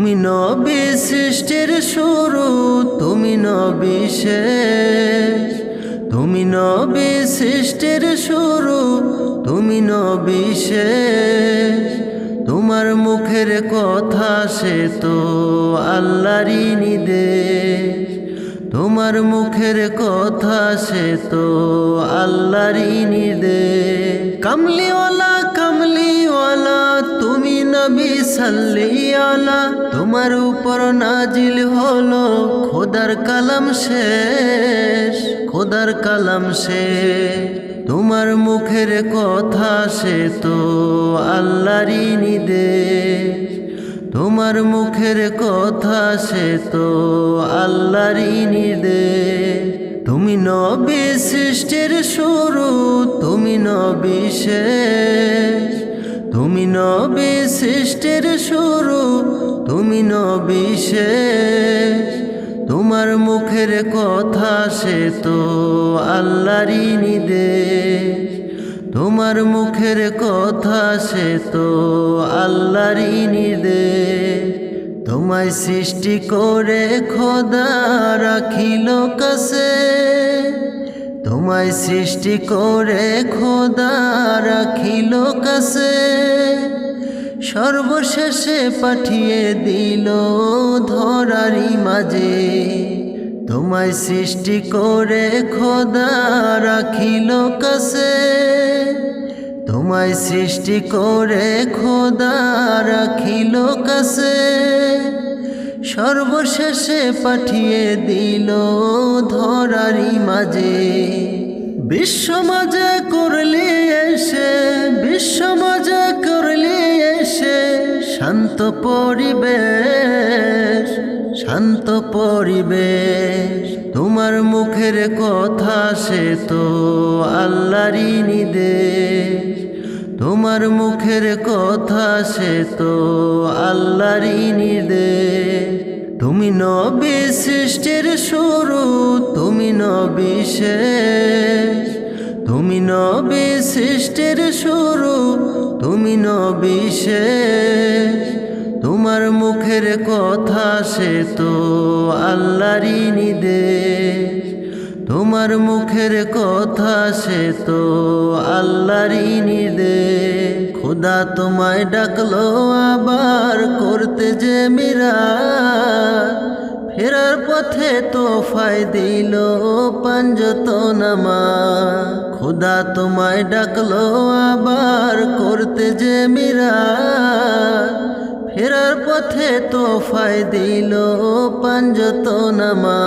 তুমি নবী সৃষ্টির শুরু, তুমি নবী শেষ। তুমি নবী সৃষ্টির শুরু, তুমি নবী শেষ। তোমার মুখের কথা সে তো আল্লাহরই নির্দেশ। তোমার মুখের কথা সে তো আল্লাহরই নির্দেশ। কামলিওয়ালা কামলিওয়ালা নবী সাল্লিয়ালা তোমার উপর নাজিল হলো খোদার কালাম শেষ, খোদার কালাম শেষ। তোমার মুখের কথা সে তো আল্লাহরই নির্দেশ। তোমার মুখের কথা সে তো আল্লাহরই নির্দেশ। তুমি নবী সৃষ্টির শুরু, তুমি নবী শেষ। তুমি নবী সৃষ্টির শুরু, তুমি নবী শেষ। তোমার মুখের কথা সে তো আল্লাহরই নির্দেশ। তোমার মুখের কথা সে তো আল্লাহরই নির্দেশ। তোমায় সৃষ্টি করে খোদা রাখিল কাছে। তোমায় সৃষ্টি করে খোদা রাখিল কাছে, সর্বশেষে পাঠিয়ে দিল ধরারি মাঝে। তোমায় সৃষ্টি করে খোদা রাখিল কাছে, তোমায় সৃষ্টি করে খোদা রাখিল কাছে। সর্বশেষে পাঠিয়ে দিল ধরারি মাঝে। বিশ্ব মাঝে করলি এসে বিশ্ব করলি এসে, শান্ত পরিবেশ শান্ত পরিবেশ। তোমার মুখের কথা সে তো আল্লাহরই নির্দেশ। তোমার মুখের কথা সে তো আল্লাহরই নির্দেশ। তুমি নবী সৃষ্টির শুরু, তুমি নবী শেষ। তুমি নবী সৃষ্টির শুরু, তুমি নবী শেষ। তোমার মুখের কথা সে তো আল্লাহরই নির্দেশ। তোমার মুখের কথা সে তো আল্লাহরই নির্দেশ খোদা তোমায় ডাকলো আবার করতে যে মীরা। ফেরার পথে তো ফাই দিল পাঞ্জত নামা। খোদা তোমায় ডাকলো আবার করতে যে মীরা। ফেরার পথে তো ফাই দিল পাঞ্জত নামা।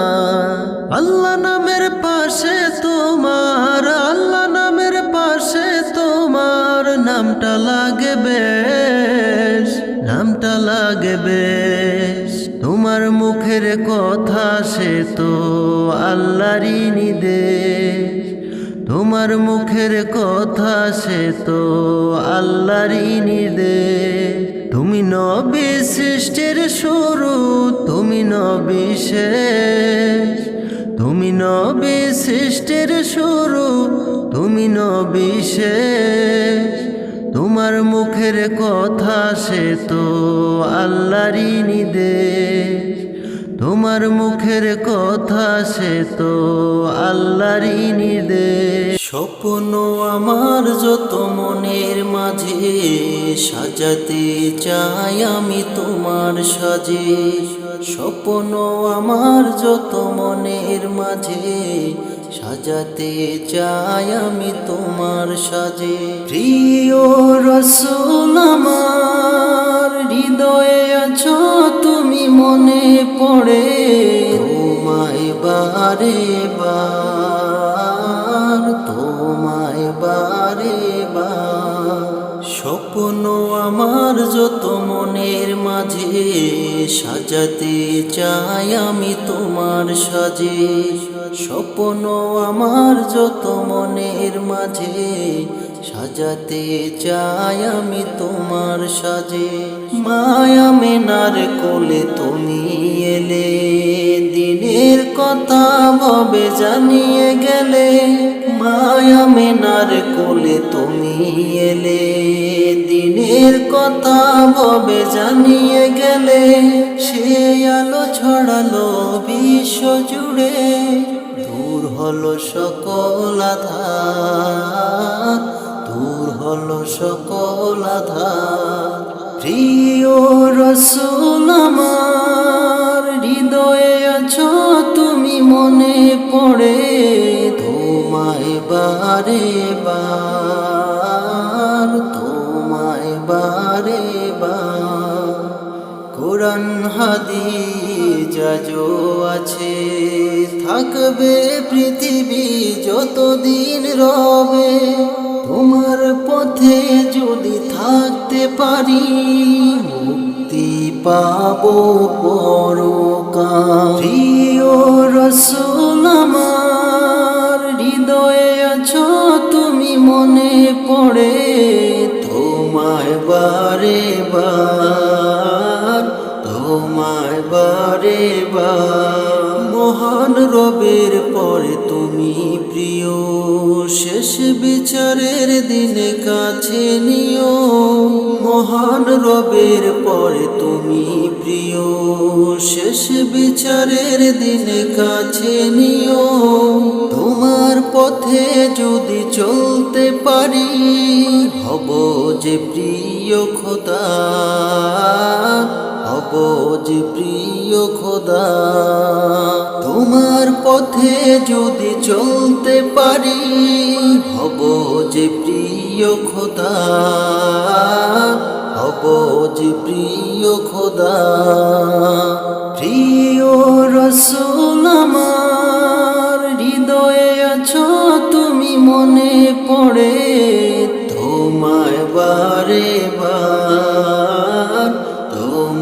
আল্লাহ নামের পাশে তোমার, আল্লাহ নামের পাশে তোমার নামটা লাগে বেশ, নামটা লাগে বেশ। তোমার মুখের কথা সে তো আল্লাহরই নির্দেশ। তোমার মুখের কথা সে তো আল্লাহরই নির্দেশ। নবী সৃষ্টির শুরু, তুমি নবী শেষ। তুমি নবী সৃষ্টির শুরু, তুমি নবী শেষ। তোমার মুখের কথা সে তো আল্লাহরই নির্দেশ। তোমার মুখের কথা সে তো আল্লাহরই নির্দেশ। স্বপ্ন আমার যত মনের মাঝে, সাজাতে চাই আমি তোমার সাজে। স্বপ্ন আমার যত মনের মাঝে, সাজাতে চাই আমি তোমার সাজে। প্রিয় রসুল মনে পড়ে তোমায় বারে বার, তোমায় বারে স্বপ্ন আমার যত মনের মাঝে, সাজাতে চাই আমি তোমার সাজে। স্বপ্ন আমার যত মনের মাঝে, সাজাতে চাই আমি তোমার সাজে। মায়া মেনার কোলে তুমি এলে, দিনের কথা ভবে জানিয়ে গেলে, মায়া মেনার কোলে তুমি এলে, দিনের কথা ভবে জানিয়ে গেলে, সে আলো ছড়ালো বিশ্ব জুড়ে, দূর হলো সকল আধার দূর হলো সকল আধার প্রিয় রসুল আমার, হৃদয়ে আছো তুমি, মনে পড়ে তোমায় বারে বার, তোমায় বারে বার। কোরআন, হাদিস আজও আছে, থাকবে পৃথিবী যতদিন রবে। তোমার পথে যদি থাকতে পারি, মুক্তি পাবো পরকাল। প্রিয় রসুল আমার, হৃদয়ে আছো তুমি মনে পড়ে, তোমায় বারে বার। তোমায় বারে মহান রবের পরে তুমি প্রিয়। শেষ বিচারের দিনে কাছে নিও। মহান রবের পরে তুমি প্রিয়। শেষ বিচারের দিনে কাছে নিও। তোমার পথে যদি চলতে পারি, হব যে প্রিয় খোদা। যে প্রিয় খোদা, তোমার পথে যদি চলতে পারি হব যে প্রিয় খোদা হব যে প্রিয় খোদা, প্রিয় রসুল আমার, হৃদয়ে আছো তুমি মনে পড়ে, তোমায় বারে বার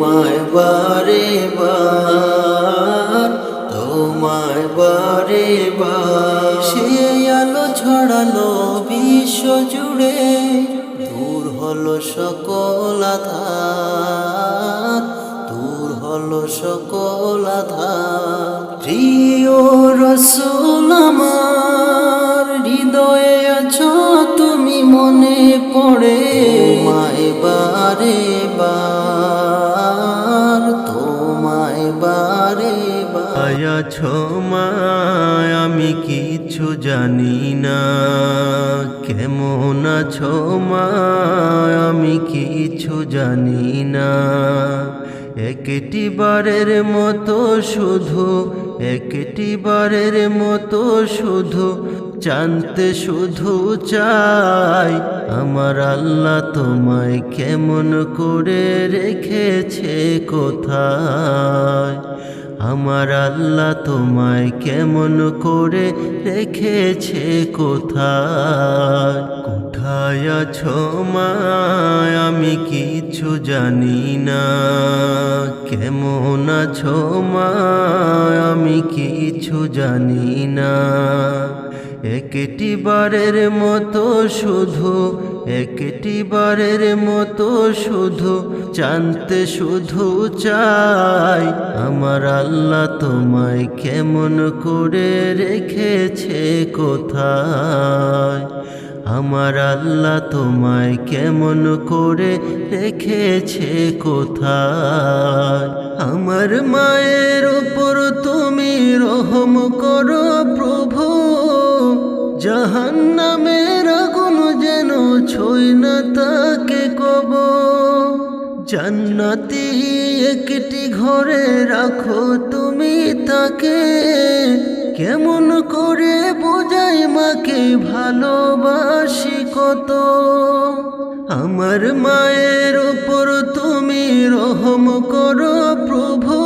তোমায় বারে বার, তোমায় বারে বার। সে আলো ছড়ালো বিশ্ব জুড়ে, দূর হলো সকল আধার, দূর হলো সকল আধার। প্রিয় রসুল হৃদয়ে আছো তুমি মনে পড়ে, তোমায় বারে বার। আয়া ছমায় আমি কিছু জানি না। কেমন আছো মা আমি কিছু জানি না। একটি বারের মতো শুধু একটি বারের মতো শুধু জানতে শুধু চাই, আমার আল্লাহ তোমায় কেমন করে রেখেছে কোথায়? আমার আল্লাহ তোমায় কেমন করে রেখেছে কোথায়? কোথায় আছো মায় আমি কিছু জানি না। কেমন আছো মায় আমি কিছু জানি না। একটি বারের মতো শুধু একটি বারের মতো শুধু জানতে শুধু চাই, আমার আল্লাহ তোমায় কেমন করে রেখেছে কোথায়? আমার আল্লাহ তোমায় কেমন করে রেখেছে কোথায়? আমার মায়ের ওপর তুমি রহম করো প্রভু, জাহান্নামের যেন ছই না তাকে কব। জান্নাতি একটি ঘরে রাখো তুমি তাকে। কেমন করে বোঝাই মাকে ভালোবাসি কত। আমার মায়ের ওপর তুমি রহম করো প্রভু।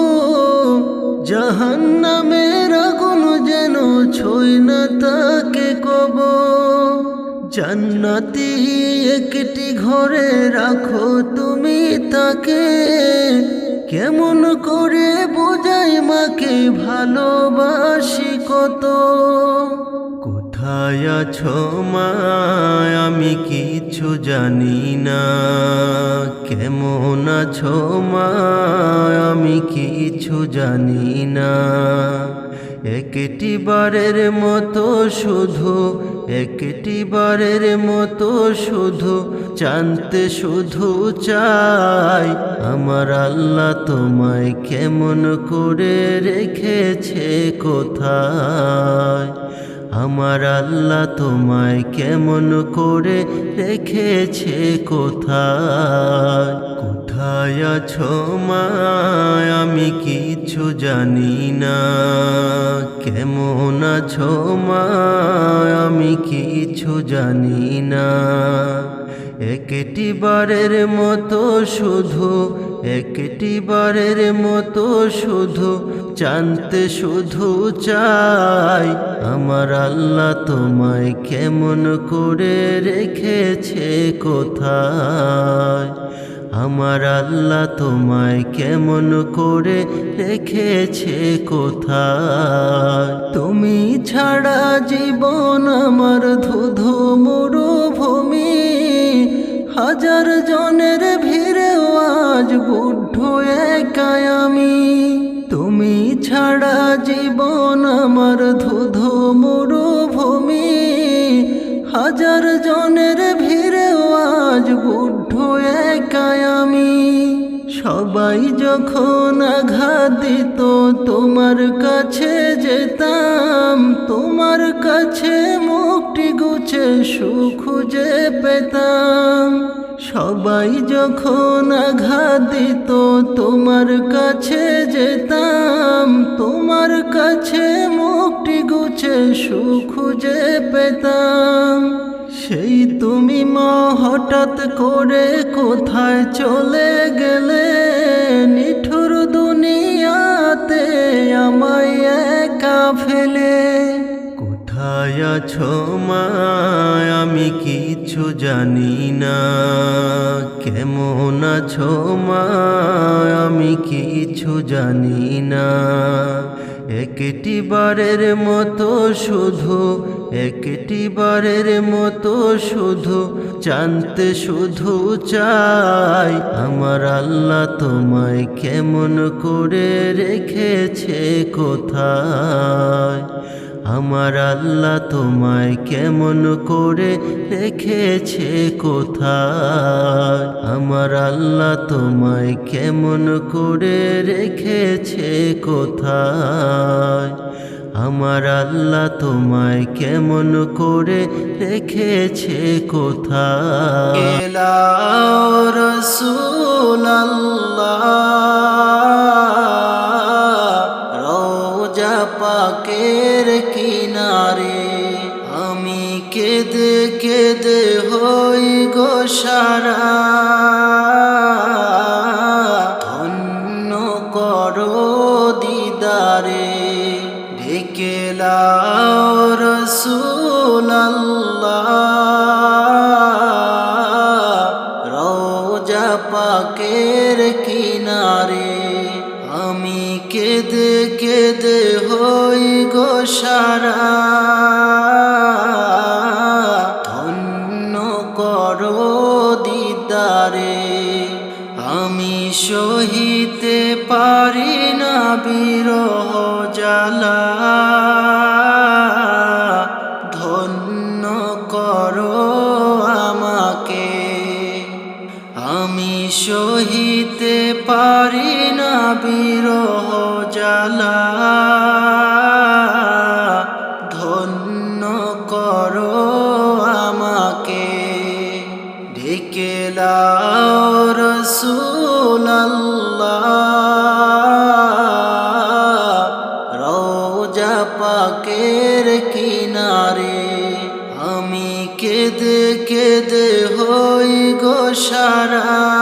জাহান্নামের আগুন যেন ছই না তাকে কব। জান্নাতি একটি ঘরে রাখো তুমি তাকে। কেমন করে বোঝাই মাকে ভালোবাসি কত। কোথায় আছো মা? আমি কিছু জানি না। কেমন আছো মা? আমি কিছু জানি না। একটি বারের মতো শুধু একটি বারের মতো শুধু জানতে শুধু চাই, আমার আল্লাহ তোমায় কেমন করে রেখেছে কোথায়? আমার আল্লাহ তোমায় কেমন করে রেখেছে কোথায়? কোথায় আছো মা? আমি কিছু জানি না। কেমন আছো মা? আমি কিছু জানি না। একটি বারের মতো শুধু, একটি বারের মতো শুধু, জানতে শুধু চাই, আমার আল্লাহ তোমায় কেমন করে রেখেছে কোথায়? আমার আল্লাহ তোমায় কেমন করে রেখেছে কোথায়? তুমি ছাড়া জীবন আমার ধুধু মরুভূমি। হাজার জনের ভিড়েও আজ বুদ্ধ একাই আমি। তুমি ছাড়া জীবন আমার ধুধু মরুভূমি। হাজার জনের ভিড়েও আজ বুদ্ধ একাই আমি। সবাই যখন আঘাত দিত তোমার কাছে যেতাম, তোমার কাছে মুক্তি গুছে সুখ যে পেতাম। সবাই যখন আঘাত দিত তোমার কাছে যেতাম, তোমার কাছে মুক্তি গুছে সুখ যে পেতাম। সেই তুমি মা, হঠাৎ করে কোথায় চলে গেলে? নিঠুর দুনিয়াতে আমায় একা ফেলে। কোথায় আছো মা? আমি কিছু জানি না। কেমন আছো মা? আমি কিছু জানি না। একটি বারের মতো শুধু, একটি বারের মতো শুধু, জানতে শুধু চাই, আমার আল্লাহ তোমায় কেমন করে রেখেছে কোথায়? আমার আল্লাহ তোমায় কেমন করে রেখেছে কোথায়? আমার আল্লাহ তোমায় কেমন করে রেখেছে কোথায়? আমার আল্লাহ তোমায় কেমন করে রেখেছে কোথায়? রসুল রোজা পাকের কিনারে আমি কেদে কেদে হই গো সারা। সহিতে পারি না বিরহ জ্বালা। গো সারা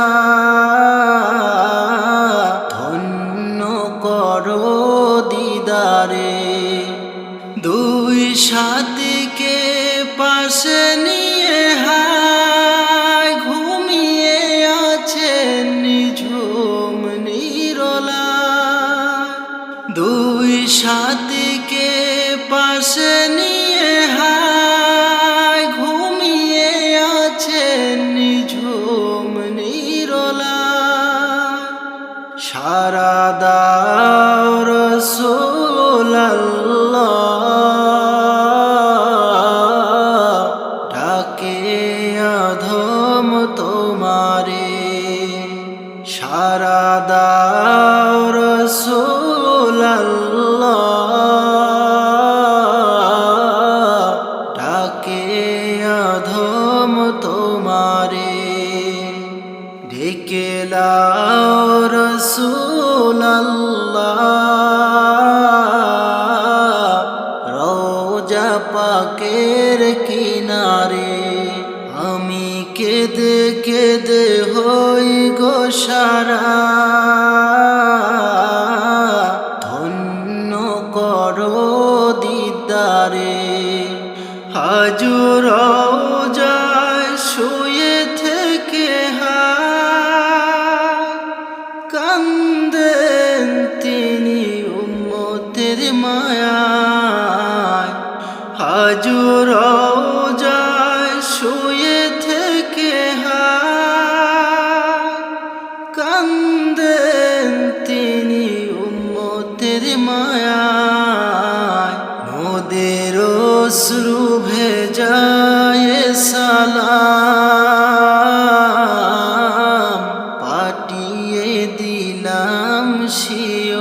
দিদারে হাজুর যায় শুয়ে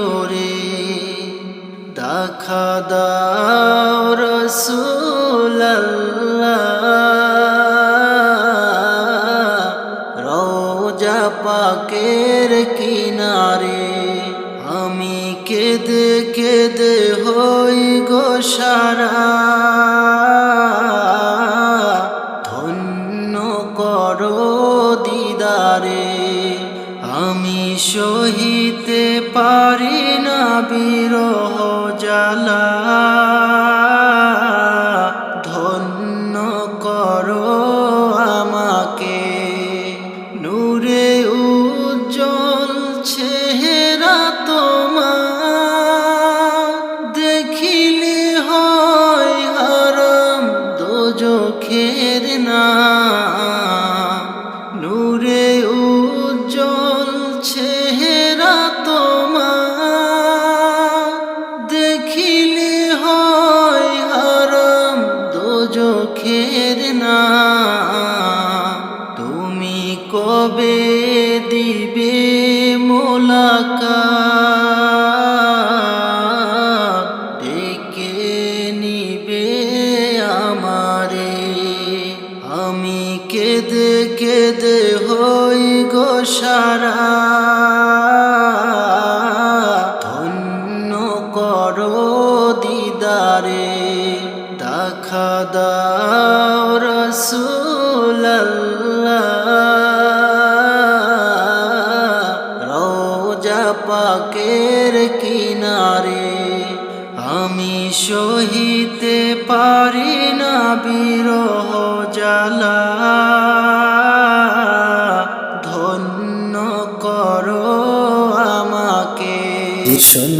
শিওরে দেখা দাও রসুল্লাহ রোজা পাকের কিনারে কেঁদে কেঁদে হই গো সারা।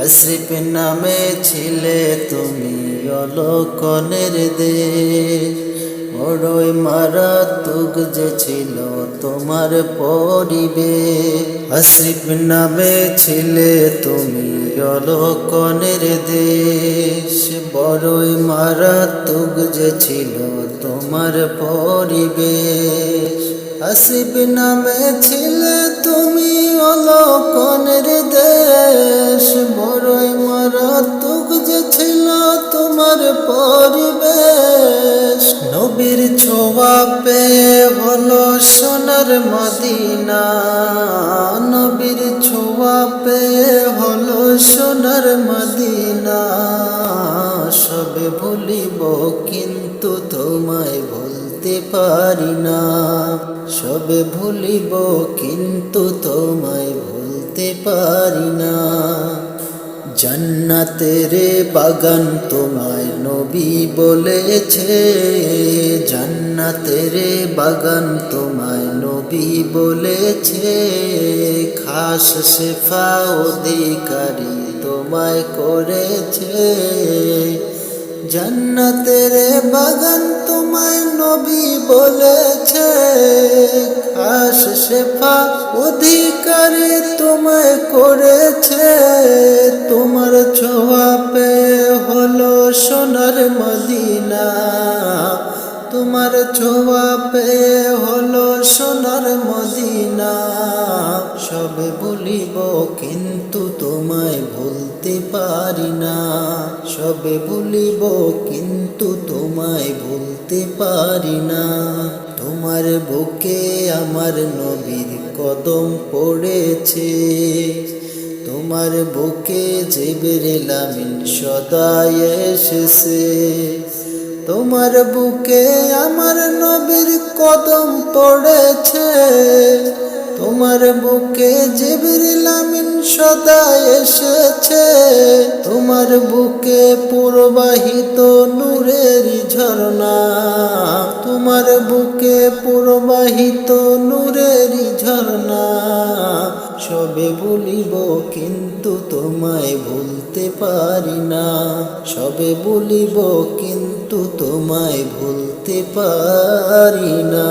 আশরিফ নামে ছিলে তুমি অলকনের দেশ। বড়ই মারাত্মক যে ছিল তোমার পরিবে আসিফ নামে ছিলে তুমি অলকনের দেশ। বড়ই মারাত্মক যে ছিল তোমার পরিবে আসিফ নামে ছিলে তুমি অলকনের দেশ, বড়ই মারাত্মক যে ছিল তোমার পরিবেশ। নবীর ছোঁয়া পেয়ে হলো সোনার মদিনা। নবীর ছোয়া পেয়ে হলো সোনার মদিনা। সবে ভুলিব কিন্তু তোমায় ভুলতে পারি না। সবে ভুলিব, কিন্তু তোমায় ভুলতে পারি না। জান্নাতের বাগান তোমায় নবী বলেছে। জান্নাতের বাগান তোমায় নবী বলেছে। খাস শেফা, অধিকারী তোমায় করেছে। জান্নাতের বাগান তোমায় নবী বলেছে, খাস শেফা অধিকারী তোমায় করেছে। তোমার ছোঁয়া পেয়ে হলো সোনার মদিনা। তোমার ছোঁয়া পেয়ে হলো সোনার মদিনা। সবে বলিব, কিন্তু তোমায় ভুলতে পারি না। সবে বলিব, কিন্তু তোমায় ভুলতে পারি না। তোমার বুকে আমার নবীর কদম পড়েছে। তোমার বুকে জেবেরেল আমিন সদায় এসেছে। তোমার বুকে আমার নবীর কদম পড়েছে। তোমার বুকে জিবরিল আমিন সদা এসেছে। তোমার বুকে প্রবাহিত নূরের ঝর্ণা। তোমার বুকে প্রবাহিত নূরের ঝর্ণা। সবে বলিব কিন্তু তোমায় ভুলতে পারি না। সবে বলিব কিন্তু তোমায় ভুলতে পারি না।